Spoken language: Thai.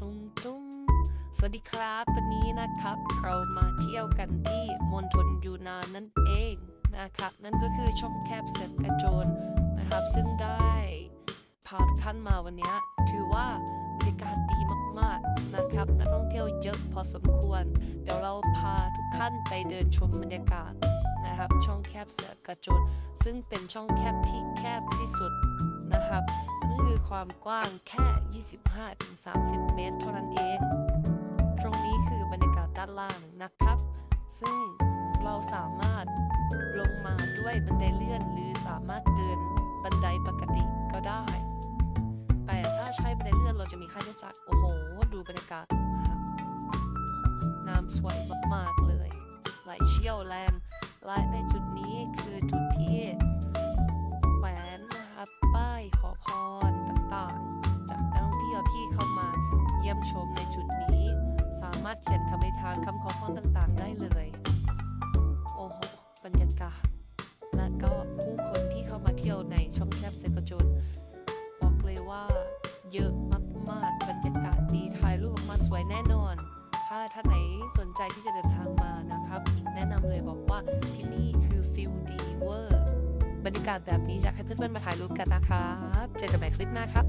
ตุ้มตุ้มสวัสดีครับ วันนี้นะครับเรามาเที่ยวกันที่มณฑลยูนานนั่นเองนะครับนั่นก็คือช่องแคบเซฟกระโจนนะครับ ซึ่งได้พาท่านมาวันนี้ถือว่าบรรยากาศดีมากๆนะครับนักท่องเที่ยวเยอะพอสมควร เดี๋ยวเราพาทุกท่านไปเดินชมบรรยากาศนะครับ ช่องแคบเสือกระโจนซึ่งเป็นช่องแคบที่แคบที่สุดนะครับ ความกว้างแค่ 25-30 เมตร เท่านั้นเอง ตรงนี้คือบรรยากาศด้านล่างนะครับ ซึ่งเราสามารถลงมาด้วยบันไดเลื่อน หรือสามารถเดินบันไดปกติก็ได้ แต่ถ้าใช้บันไดเลื่อนเราจะมีค่าใช้จ่ายโอ้โห ดูบรรยากาศนะครับน้ำสวยมากๆเลย ไหลเชี่ยวแรงแลใน คำอธิษฐาคำขอพรต่างๆ ได้เลย โอ้โหบรรยากาศและก็ผู้คนที่เข้ามาเที่ยวในช่องแคบเซกโจนบอกเลยว่าเยอะมากๆบรรยากาศดีถ่ายรูปออกมาสวยแน่นอน ถ้าท่านไหนสนใจที่จะเดินทางมานะครับ แนะนำเลยบอกว่าที่นี่คือฟิลดีเวอร์บรรยากาศแบบนี้อยากให้เพื่อนๆมาถ่ายรูปกันนะครับ เจอกันใหม่คลิปหน้าครับ